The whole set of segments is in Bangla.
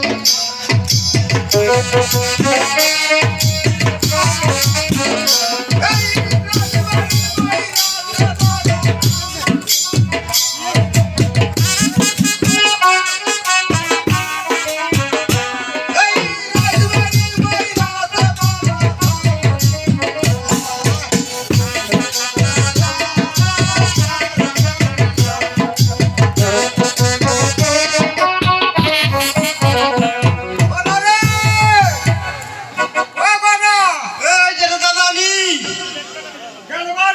এই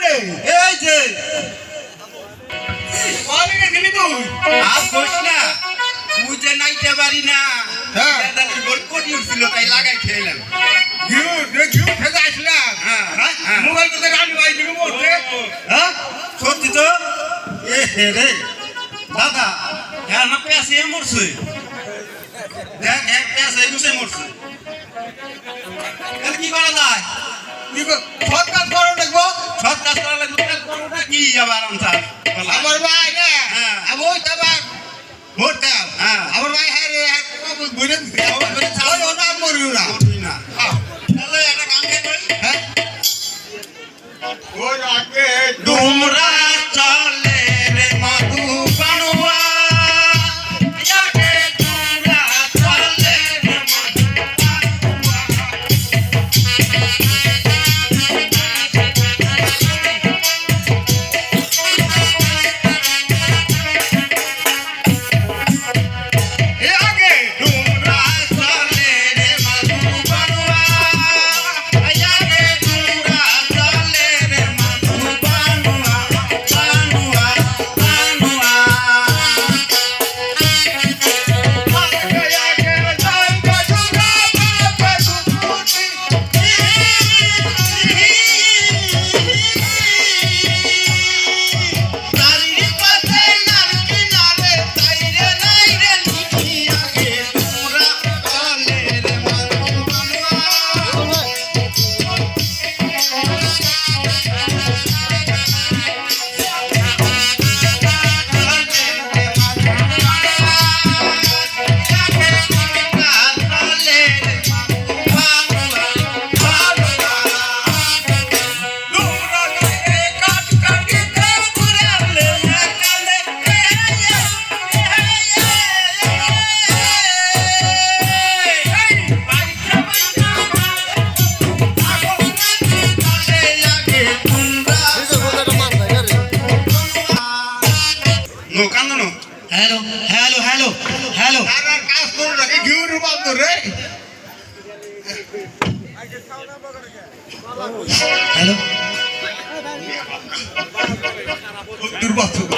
এই যে। আর কইস না তুই যে নাইতে পারি না হ্যাঁ। গোল কোটি উঠছিল তাই লাগাই খেলাম হ্যাঁ, হ্যাঁ। মোবাইল ভাই দিবি বলতে হ্যাঁ? সত্যি তো? এ হে রে। দাদা হ্যাঁ না পেঁচে মরছে। দেখ এক পেঁচে গুছে মরছে। কি করা যায়? সৎ কাজ করো আবার আনসার আমার ভাই না হ্যাঁ। আমি ওই তাবার ভোটতাম হ্যাঁ। আমার ভাই হ্যাঁ রে বুঝে ওটা মরিও না। হ্যালো হ্যালো হ্যালো হ্যালো কাজ করো নাকি ঘিউ রূপান্তর রে? হ্যালো দুর্বাস্তব